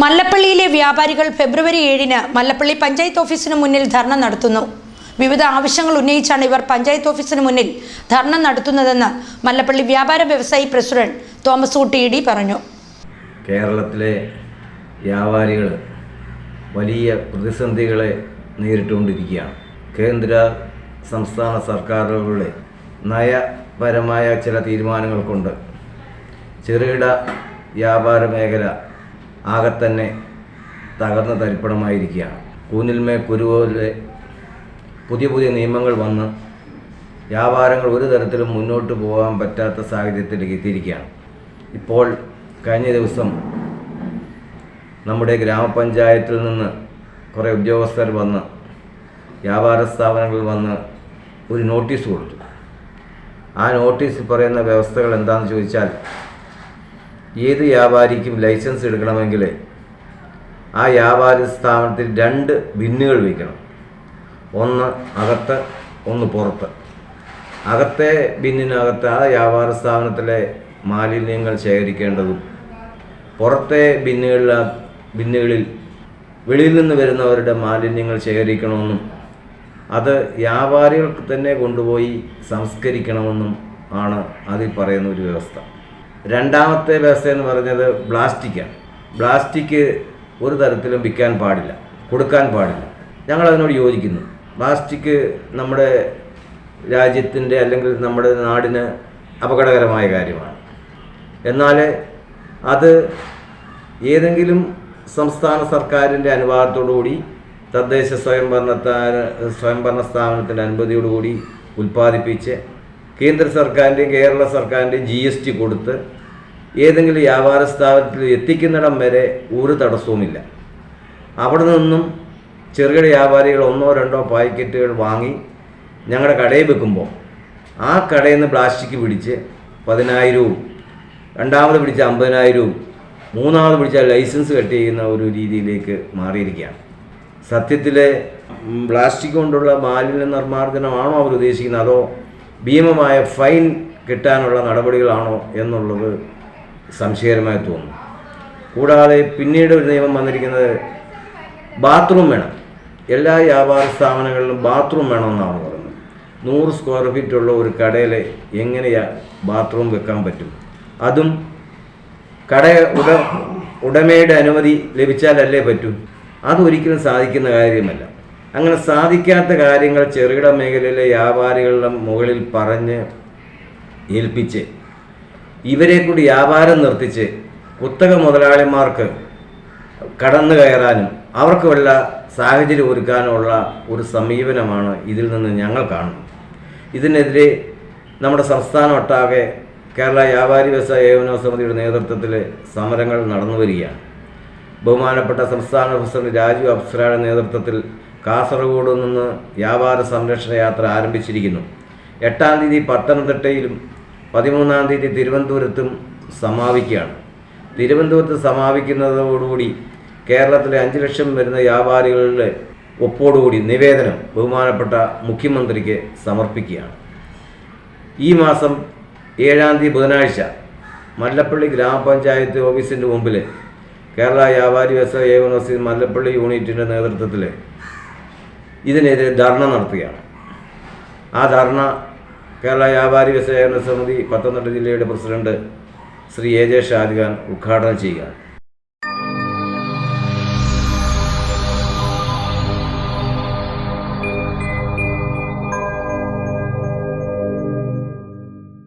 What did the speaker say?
മല്ലപ്പള്ളിയിലെ വ്യാപാരികൾ ഫെബ്രുവരി ഏഴിന് മല്ലപ്പള്ളി പഞ്ചായത്ത് ഓഫീസിന് മുന്നിൽ ധർണ നടത്തുന്നു. വിവിധ ആവശ്യങ്ങൾ ഉന്നയിച്ചാണ് ഇവർ പഞ്ചായത്ത് ഓഫീസിന് മുന്നിൽ ധർണ നടത്തുന്നതെന്ന് മല്ലപ്പള്ളി വ്യാപാര വ്യവസായി പ്രസിഡന്റ് തോമസ് ഊട്ടി പറഞ്ഞു. കേരളത്തിലെ വ്യാപാരികൾ വലിയ പ്രതിസന്ധികളെ നേരിട്ടുകൊണ്ടിരിക്കുകയാണ്. കേന്ദ്ര സംസ്ഥാന സർക്കാരുകളുടെ നയപരമായ ചില തീരുമാനങ്ങൾ കൊണ്ട് ചെറുകിട വ്യാപാര മേഖല ആകെ തന്നെ തകർന്ന തരിപ്പണമായിരിക്കുകയാണ്. കൂനിൽമേ കുരുപോലെ പുതിയ പുതിയ നിയമങ്ങൾ വന്ന് വ്യാപാരങ്ങൾ ഒരു തരത്തിലും മുന്നോട്ട് പോകാൻ പറ്റാത്ത സാഹചര്യത്തിലേക്ക് എത്തിയിരിക്കുകയാണ്. ഇപ്പോൾ കഴിഞ്ഞ ദിവസം നമ്മുടെ ഗ്രാമപഞ്ചായത്തിൽ നിന്ന് കുറേ ഉദ്യോഗസ്ഥർ വന്ന് വ്യാപാര സ്ഥാപനങ്ങളിൽ വന്ന് ഒരു നോട്ടീസ് കൊടുത്തു. ആ നോട്ടീസിൽ പറയുന്ന വ്യവസ്ഥകൾ എന്താണെന്ന് ചോദിച്ചാൽ ഏത് വ്യാപാരിക്കും ലൈസൻസ് എടുക്കണമെങ്കിൽ ആ വ്യാപാര സ്ഥാപനത്തിൽ രണ്ട് ബിന്നുകൾ വയ്ക്കണം. ഒന്ന് അകത്ത് ഒന്ന് പുറത്ത്. അകത്തെ ബിന്നിനകത്ത് ആ വ്യാപാര സ്ഥാപനത്തിലെ മാലിന്യങ്ങൾ ശേഖരിക്കേണ്ടതും പുറത്തെ ബിന്നുകളിൽ ബിന്നുകളിൽ വെളിയിൽ നിന്ന് വരുന്നവരുടെ മാലിന്യങ്ങൾ ശേഖരിക്കണമെന്നും അത് വ്യാപാരികൾക്ക് തന്നെ കൊണ്ടുപോയി സംസ്കരിക്കണമെന്നും ആണ് അതിൽ പറയുന്ന ഒരു വ്യവസ്ഥ. രണ്ടാമത്തെ വ്യവസ്ഥ എന്ന് പറഞ്ഞത് ബ്ലാസ്റ്റിക്കാണ് ബ്ലാസ്റ്റിക് ഒരു തരത്തിലും വിൽക്കാൻ പാടില്ല കൊടുക്കാൻ പാടില്ല. ഞങ്ങൾ അതിനോട് യോജിക്കുന്നു. പ്ലാസ്റ്റിക് നമ്മുടെ രാജ്യത്തിന്റെ അല്ലെങ്കിൽ നമ്മുടെ നാടിന് അപകടകരമായ കാര്യമാണ്. എന്നാൽ അത് ഏതെങ്കിലും സംസ്ഥാന സർക്കാരിന്റെ അനുവാദത്തോടുകൂടി തദ്ദേശ സ്വയംഭരണ സ്വയംഭരണ സ്ഥാപനത്തിന്റെ അനുമതിയോടുകൂടി ഉൽപ്പാദിപ്പിച്ച് കേന്ദ്ര സർക്കാരിന്റെയും കേരള സർക്കാരിന്റെയും ജി എസ് ടി കൊടുത്ത് ഏതെങ്കിലും വ്യാപാര സ്ഥാപനത്തിൽ എത്തിക്കുന്നിടം വരെ ഒരു തടസ്സവുമില്ല. അവിടെ നിന്നും ചെറുകിട വ്യാപാരികൾ ഒന്നോ രണ്ടോ പാക്കറ്റുകൾ വാങ്ങി ഞങ്ങളുടെ കടയിൽ വെക്കുമ്പോൾ ആ കടയിൽ നിന്ന് പ്ലാസ്റ്റിക് പിടിച്ച് പതിനായിരവും രണ്ടാമത് പിടിച്ച അമ്പതിനായിരവും മൂന്നാമത് പിടിച്ച ലൈസൻസ് കട്ട് ചെയ്യുന്ന ഒരു രീതിയിലേക്ക് മാറിയിരിക്കുകയാണ്. സത്യത്തിൽ പ്ലാസ്റ്റിക് കൊണ്ടുള്ള മാലിന്യ നിർമ്മാർജനമാണോ അവർ ഉദ്ദേശിക്കുന്നത്? അതോ ഭീമമായ ഫൈൻ കിട്ടാനുള്ള നടപടികളാണോ എന്നുള്ളത് സംശയകരമായി തോന്നുന്നു. കൂടാതെ പിന്നീട് ഒരു നിയമം വന്നിരിക്കുന്നത് ബാത്റൂം വേണം. എല്ലാ വ്യാപാര സ്ഥാപനങ്ങളിലും ബാത്റൂം വേണമെന്നാണ് പറയുന്നത്. നൂറ് സ്ക്വയർ ഫീറ്റ് ഉള്ള ഒരു കടയിൽ എങ്ങനെയാ ബാത്റൂം വെക്കാൻ പറ്റും? അതും കട ഉട ഉടമയുടെ അനുമതി ലഭിച്ചാലല്ലേ പറ്റൂ? അതൊരിക്കലും സാധിക്കുന്ന കാര്യമല്ല. അങ്ങനെ സാധിക്കാത്ത കാര്യങ്ങൾ ചെറുകിട മേഖലയിലെ വ്യാപാരികളുടെ മുകളിൽ പറഞ്ഞ് ഏൽപ്പിച്ച് ഇവരെ കൂടി വ്യാപാരം നിർത്തിച്ച് കുത്തക മുതലാളിമാർക്ക് കടന്നു കയറാനും അവർക്ക് വല്ല സാഹചര്യം ഒരുക്കാനുമുള്ള ഒരു സമീപനമാണ് ഇതിൽ നിന്ന് ഞങ്ങൾ കാണുന്നത്. ഇതിനെതിരെ നമ്മുടെ സംസ്ഥാനം ഒട്ടാകെ കേരള വ്യാപാരി വ്യവസായ ഏവന സമിതിയുടെ നേതൃത്വത്തിൽ സമരങ്ങൾ നടന്നു വരികയാണ് ബഹുമാനപ്പെട്ട സംസ്ഥാന പ്രസിഡന്റ് രാജു അപ്സരയുടെ നേതൃത്വത്തിൽ കാസർഗോഡ് നിന്ന് വ്യാപാര സംരക്ഷണ യാത്ര ആരംഭിച്ചിരിക്കുന്നു. എട്ടാം തീയതി പത്തനംതിട്ടയിലും പതിമൂന്നാം തീയതി തിരുവനന്തപുരത്തും സമാപിക്കുകയാണ്. തിരുവനന്തപുരത്ത് സമാപിക്കുന്നതോടുകൂടി കേരളത്തിലെ അഞ്ച് ലക്ഷം വരുന്ന വ്യാപാരികളുടെ ഒപ്പോടുകൂടി നിവേദനം ബഹുമാനപ്പെട്ട മുഖ്യമന്ത്രിക്ക് സമർപ്പിക്കുകയാണ്. ഈ മാസം ഏഴാം തീയതി ബുധനാഴ്ച മല്ലപ്പള്ളി ഗ്രാമപഞ്ചായത്ത് ഓഫീസിന്റെ മുമ്പിൽ കേരള വ്യാപാരി വ്യവസായ ഏകോപനസി മല്ലപ്പള്ളി യൂണിറ്റിന്റെ നേതൃത്വത്തിൽ ഇതിനെതിരെ ധർണ നടത്തുകയാണ്. ആ ധർണ കേരള വ്യാപാരി വ്യവസായ സമിതി പത്തനംതിട്ട ജില്ലയുടെ president Shri A J Shajkhan ഉദ്ഘാടനം ചെയ്യുകയാണ്.